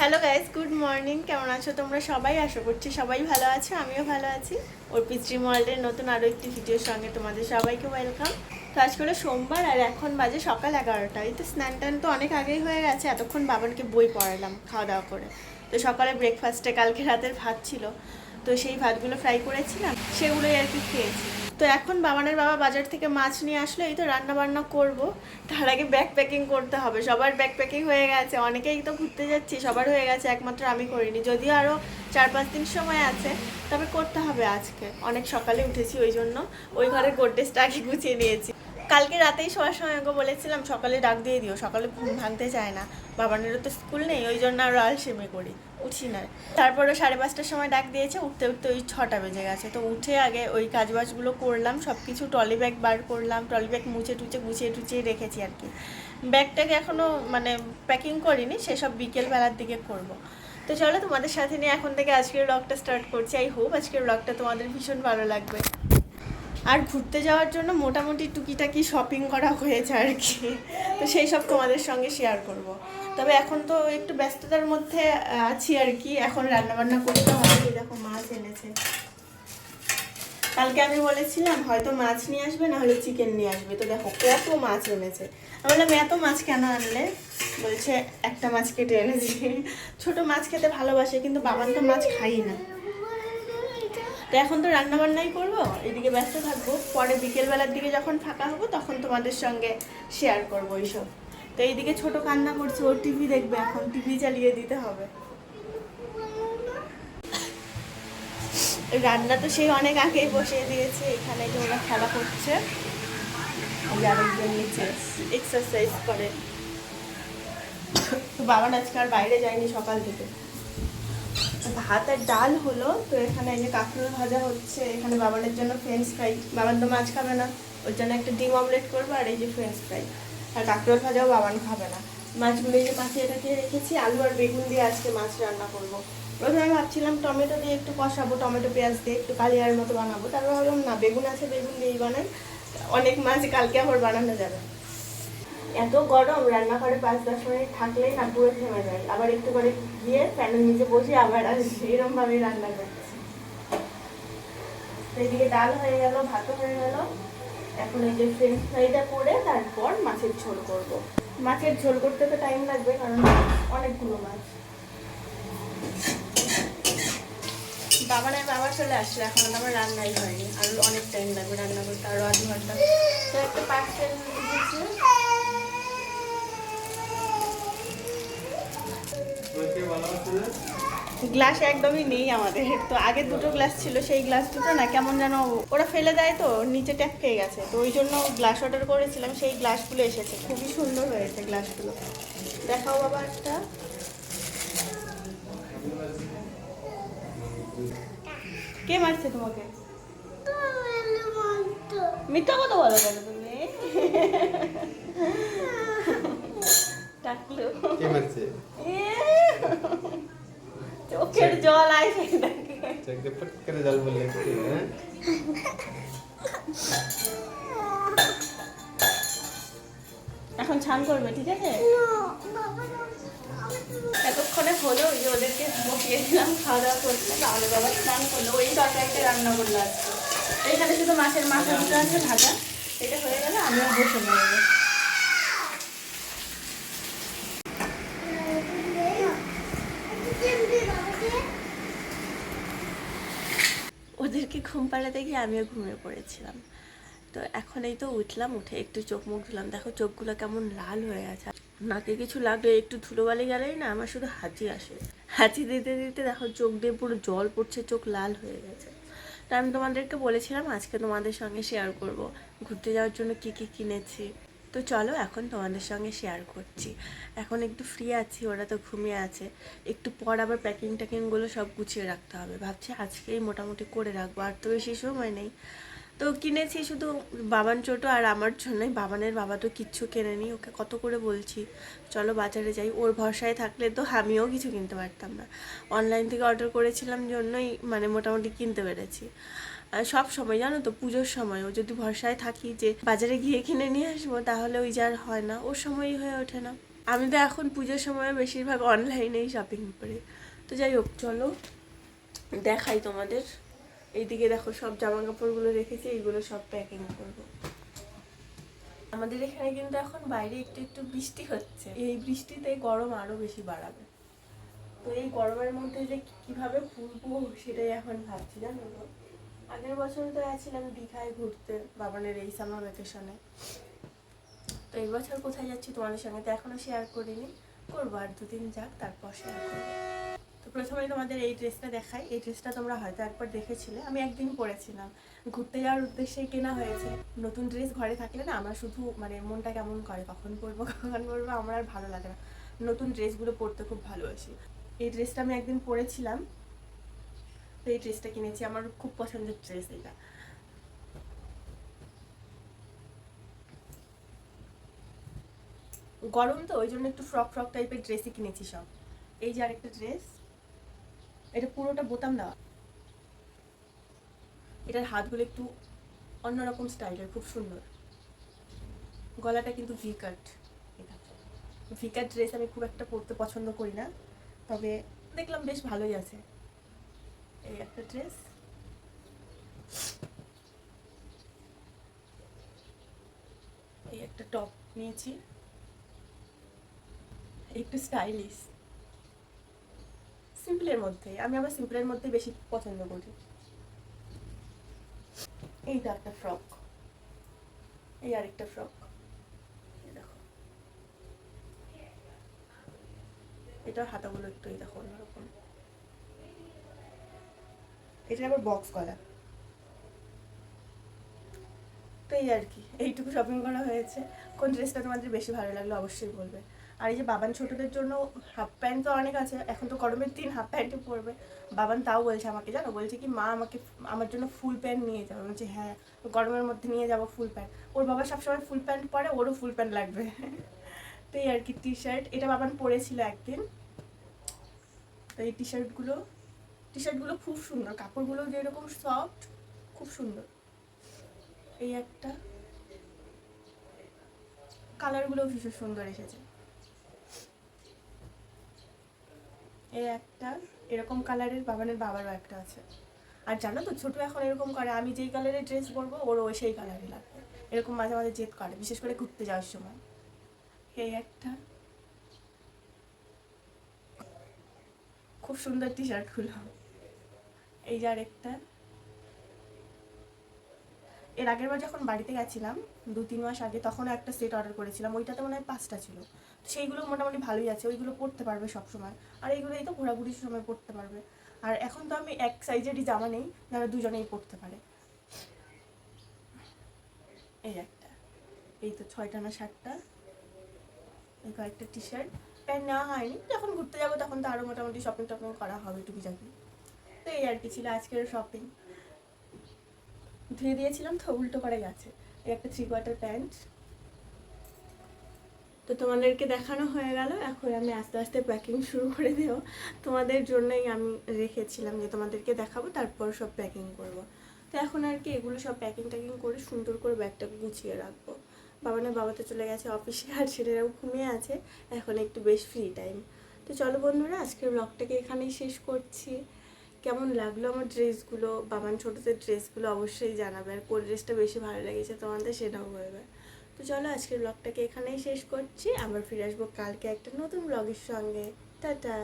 Hello guys good morning কেমন আছো তোমরা সবাই? আশা করছি সবাই ভালো আছো, আমিও ভালো আছি। ওর পিত্রি ওয়ার্ল্ডের নতুন আরও একটি ভিডিওর সঙ্গে তোমাদের সবাইকে ওয়েলকাম তো আজ করে সোমবার আর এখন বাজে সকাল এগারোটা। এই তো স্নান টান তো অনেক আগেই হয়ে গেছে, এতক্ষণ বাবানকে বই পড়ালাম খাওয়া দাওয়া করে। তো সকালে ব্রেকফাস্টে কালকে রাতের ভাত ছিল। তো সেই ভাতগুলো ফ্রাই করেছিলাম, সেগুলোই আর কি খেয়েছি। তো এখন বাবানের বাবা বাজার থেকে মাছ নিয়ে আসলে, এই তো রান্না বান্না করব। তার আগে ব্যাগ প্যাকিং করতে হবে, সবার ব্যাগ প্যাকিং হয়ে গেছে, অনেকেই তো ঘুরতে যাচ্ছি, সবার হয়ে গেছে, একমাত্র আমি করিনি, যদিও আরও চার পাঁচ দিন সময় আছে, তবে করতে হবে আজকে। অনেক সকালে উঠেছি, ওই জন্য ওই ঘরের গোড্রেজটা আগে গুছিয়ে নিয়েছি। কালকে রাতেই শোয়ার সময় ওকে বলেছিলাম, সকালে ডাক দিয়ে দিও, সকালে ঘুম ভাঙতে চায় না, বাবানেরও তো স্কুল নেই, ওই জন্য আরও আলসেমি করি। উঠি না তারপরে সাড়ে পাঁচটার সময় ডাক দিয়েছে, উঠতে উঠতে ওই ছটা বেজে গেছে। তো উঠে আগে ওই কাজবাজগুলো করলাম সব কিছু ট্রলি ব্যাগ বার করলাম, ট্রলি ব্যাগ মুছে টুচে গুছিয়ে টুচিয়ে রেখেছি আর কি। ব্যাগটাকে এখনও মানে প্যাকিং করিনি, সেসব বিকেলবেলার দিকে করব। তো চলো তোমাদের সাথে নিয়ে এখন থেকে আজকের ব্লগটা স্টার্ট করছি। আই হোপ আজকের ব্লগটা তোমাদের ভীষণ ভালো লাগবে। আর ঘুরতে যাওয়ার জন্য মোটামুটি টুকিটাকি শপিং করা হয়েছে আর কি। তো সেই সব তোমাদের সঙ্গে শেয়ার করব। তবে এখন তো একটু ব্যস্ততার মধ্যে আছি আর কি। এখন রান্নাবান্না করতে হবে দেখো মাছ এনেছে। কালকে আমি বলেছিলাম, হয়তো মাছ নিয়ে আসবে, না হলে চিকেন নিয়ে আসবে। তো দেখো, কত মাছ এনেছে। আমি বললাম, এত মাছ কেন আনলে? বলছে, একটা মাছ কেটে এনেছি। ছোট মাছ খেতে ভালোবাসে, কিন্তু বাবান তো মাছ খাই না। তো এখন তো রান্না বান্নাই করব, এদিকে ব্যস্ত থাকব। পরে বিকেলবেলার দিকে যখন ফাঁকা হব, তখন তোমাদের সঙ্গে শেয়ার করব এইসব। তো এইদিকে ছোট কান্না করছে, ওর টিভি দেখবে এখন টিভি চালিয়ে দিতে হবে। রান্না তো সেই অনেক আগেই বসিয়ে দিয়েছে, এখানে যে ওরা খেলা করছে। এক্সারসাইজ করে। তো বাবা আজকে আর বাইরে যায়নি সকাল থেকে। ভাত আর ডাল হলো, তো এখানে এই যে কাঁকরোল ভাজা হচ্ছে, এখানে বাবানের জন্য ফ্রেঞ্চ ফ্রাই বাবার তো মাছ খাবে না, ওর জন্য একটা ডিম অমলেট করব আর এই যে ফ্রেঞ্চ ফ্রাই আর কাঁকরোল ভাজাও বাবান খাবে না। মাছ যে মাছে এটাকে রেখেছি, আলু আর বেগুন দিয়ে আজকে মাছ রান্না করব। প্রথমে ভাবছিলাম টমেটো দিয়ে একটু কষাবো, টমেটো, পেঁয়াজ দিয়ে একটু কালিয়ার মতো বানাবো। তারপর ভাবলাম, না, বেগুন আছে, বেগুন দিয়েই বানাই। অনেক মাছ কালকে আবার বানানো যাবে। এত গরম, রান্নাঘরে পাঁচ দশ মিনিট থাকলেই না, পুরো থেমে যায়। আবার একটু করে গিয়ে ফ্যানের নিচে বসে আবার আসি এরকম ভাবে রান্না করছি। তো এদিকে ডাল হয়ে গেল, ভাতও হয়ে গেল। এখন এই যে ফ্রেঞ্চ ফ্রাইটা করে তারপর মাছের ঝোল করব। মাছের ঝোল করতে তো টাইম লাগবে কারণ অনেকগুলো মাছ। বাবার বাবা চলে আসলে, এখন আমার রান্নাই হয়নি। আরও অনেক টাইম লাগবে রান্না করতে, আরও আধ ঘণ্টা তো একটা পার্সেল দিয়েছে। গ্লাস একদমই নেই আমাদের। তো আগে দুটো গ্লাস ছিল সেই গ্লাস দুটো না কেমন যেন ওরা ফেলে দেয় তো নিচে ট্যাপ খেয়ে গেছে। তো ওই জন্য গ্লাস অর্ডার করেছিলাম সেই গ্লাসগুলো এসেছে। খুবই সুন্দর হয়েছে গ্লাসগুলো। দেখাও বাবা একটা। কে মারছে তোমাকে? মিথ্যা কথা বলো কেন তুমি? ডাকলো কে মারছে? চোখের জল আসে দেখে চোখে ফট করে জল বলে হ্যাঁ? এখন ছান করবে ঠিক আছে? এতক্ষণে হলো ওই যে ওদেরকে বসিয়ে দিলাম খাওয়া দাওয়া করতে তাহলে বাবা স্নান করল। ওই তরকারিটা রান্না করল আজকে। এইখানে শুধু মাছের মাথা দুটো আছে ভাজা। এটা হয়ে গেলে আমিও বসে নেব ওদেরকে ঘুম পাড়াতে গিয়ে আমিও ঘুমিয়ে পড়েছিলাম। তো এখন এই তো উঠলাম, উঠে একটু চোখ মুখ ধুলাম। দেখো চোখগুলো কেমন লাল হয়ে গেছে নাকে কিছু লাগলে একটু ধুলোবালি গেলেই না আমার শুধু হাঁচি আসে। হাঁচি দিতে দিতে দেখো চোখ দিয়ে পুরো জল পড়ছে, চোখ লাল হয়ে গেছে। তো আমি তোমাদেরকে বলেছিলাম, আজকে তোমাদের সঙ্গে শেয়ার করব। ঘুরতে যাওয়ার জন্য কি কি কিনেছি। তো চলো এখন তোমাদের সঙ্গে শেয়ার করছি। এখন একটু ফ্রি আছি, ওরা তো ঘুমিয়ে আছে। একটু পর আবার প্যাকিং ট্যাকিংগুলো সব গুছিয়ে রাখতে হবে। ভাবছি আজকেই মোটামুটি করে রাখব, আর তো বেশি সময় নেই। তো কিনেছি শুধু বাবান ছোটো আর আমার জন্যই। বাবানের বাবা তো কিচ্ছু কেনেনি, ওকে কত করে বলছি। চলো বাজারে যাই, ওর ভরসায় থাকলে তো আমিও কিছু কিনতে পারতাম না। অনলাইন থেকে অর্ডার করেছিলাম জন্যই মানে মোটামুটি কিনতে পেরেছি। সব সময়, জানো তো, পুজোর সময়ও যদি ভরসায় থাকি যে বাজারে গিয়ে কিনে নিয়ে আসব, তাহলে ওই যার হয় না, ওর সময়ই হয়ে ওঠে না। আমি তো এখন পুজোর সময় বেশিরভাগ অনলাইনেই শপিং করি। তো যাই হোক, চলো, দেখাই তোমাদের। এইদিকে দেখো, সব জামা কাপড়গুলো রেখেছি, এইগুলো সব প্যাকিং করব। আমাদের এখানে কিন্তু এখন বাইরে একটু একটু বৃষ্টি হচ্ছে। এই বৃষ্টিতে গরম আরও বেশি বাড়াবে। তো এই গরমের মধ্যে যে কীভাবে ঘুরবো সেটাই এখন ভাবছি, জানো তো। আগের বছর তো গেছিলাম দীঘায় ঘুরতে, বাবানের এই সামার ভ্যাকেশনে তো এই বছর কোথায় যাচ্ছি তোমাদের সঙ্গে তো এখনও শেয়ার করিনি। করব আর দুদিন যাক, তারপর শেয়ার করব। তো প্রথমে তোমাদের এই ড্রেসটা দেখাই। এই ড্রেসটা তোমরা হয়তো একবার দেখেছিলে। আমি একদিন পরেছিলাম। ঘুরতে যাওয়ার উদ্দেশ্যেই কেনা হয়েছে। নতুন ড্রেস ঘরে থাকলে না আমার শুধু মানে মনটা কেমন করে, কখন পরবো কখন পরবো, আমার আর ভালো লাগে না। নতুন ড্রেসগুলো পরতে খুব ভালোবাসি। এই ড্রেসটা আমি একদিন পরেছিলাম। তো এই ড্রেসটা কিনেছি, আমার খুব পছন্দের ড্রেস এটা। গরম তো, ওই জন্য একটু ফ্রক ফ্রক টাইপের ড্রেসই কিনেছি সব। এই যে আরেকটা ড্রেস এটা পুরোটা বোতাম দেওয়া। এটার হাতগুলো একটু অন্যরকম স্টাইলের খুব সুন্দর। গলাটা কিন্তু V cut V cut dress আমি খুব একটা পরতে পছন্দ করি না, তবে দেখলাম বেশ ভালোই আছে। এই একটা ড্রেস। এই একটা টপ নিয়েছি। একটু স্টাইলিশ। সিম্পলের মধ্যে, আমি আমার সিম্পলের মধ্যে বেশি পছন্দ করি। এইটা একটা ফ্রক। এই আরেকটা ফ্রক। দেখো। এটার হাতাগুলো একটু দেখো অন্যরকম এটা আবার বক্স গলা তো এই আর কি, এইটুকু শপিং করা হয়েছে। কোন ড্রেসটা তোমাদের বেশি ভালো লাগল অবশ্যই বলবে। আর এই যে বাবান ছোটদের জন্য হাফ প্যান্ট তো অনেক আছে, এখন তো গরমের দিন হাফ প্যান্টও পরবে। বাবান তাও বলছে আমাকে, জানো? বলছে কি, মা আমাকে আমার জন্য ফুল প্যান্ট নিয়ে যাবে বলছে হ্যাঁ গরমের মধ্যে নিয়ে যাব ফুল প্যান্ট ওর বাবা সবসময় ফুল প্যান্ট পরে, ওরও ফুল প্যান্ট লাগবে। তো এই আর কি টি শার্ট এটা বাবান পরেছিল একদিন। তো এই টি শার্টগুলো টি শার্টগুলো খুব সুন্দর। কাপড়গুলো যেরকম সফট খুব সুন্দর। এই একটা। কালারগুলো ভীষণ সুন্দর এসেছে। এই একটা। এরকম কালারের বাবানের বাবারও একটা আছে। আর জানো তো, ছোট এখন এরকম করে, আমি যেই কালারের ড্রেস পরবো, ওরও সেই কালারই লাগবে। এরকম মাঝে মাঝে জেদ করে, বিশেষ করে ঘুরতে যাওয়ার সময়। এই একটা। খুব সুন্দর টি শার্টগুলো এই যে আরেকটা। এর আগের বার যখন বাড়িতে গেছিলাম, দু তিন মাস আগে তখন একটা সেট অর্ডার করেছিলাম। ওইটাতে মনে হয় পাঁচটা ছিল। তো সেইগুলো মোটামুটি ভালোই আছে। ওইগুলো পরতে পারবে সব সময় আর এইগুলোই তো ঘোরাঘুরির সময় পরতে পারবে। আর এখন তো আমি এক সাইজেরই জামা নেই যারা দুজনেই পরতে পারে। এই একটা। এই তো ছয়টা না সাতটা। এই কয়েকটা টি শার্ট প্যান্ট নেওয়া হয়নি। যখন ঘুরতে যাব, তখন তো আরও মোটামুটি শপিং টপিং করা হবে, টুকিটাকি। তো এই আর কি ছিল আজকের শপিং ধুয়ে দিয়েছিলাম তো উল্টো করে গেছে। এই একটা থ্রি কোয়ার্টার প্যান্ট তো তোমাদেরকে দেখানো হয়ে গেল, এখন আমি আস্তে আস্তে প্যাকিং শুরু করে দেবো। তোমাদের জন্যই আমি রেখেছিলাম যে তোমাদেরকে দেখাবো, তারপর সব প্যাকিং করব। তো এখন আর কি এগুলো সব প্যাকিং ট্যাকিং করে সুন্দর করে ব্যাগটা গুছিয়ে রাখব। বাবানের বাবাতে চলে গেছে অফিসে আর ছেলেরাও ঘুমিয়ে আছে। এখন একটু বেশ ফ্রি টাইম তো চলো বন্ধুরা, আজকের ব্লগটাকে এখানেই শেষ করছি। কেমন লাগল আমার ড্রেসগুলো বাবান ছোটোদের ড্রেসগুলো অবশ্যই জানাবে। আর কোন ড্রেসটা বেশি ভালো লেগেছে তোমাদের সেটাও বলবে। তো চলো আজকের ব্লগটাকে এখানেই শেষ করছি। আবার ফিরে আসব কালকে একটা নতুন ব্লগের সঙ্গে। টাটা!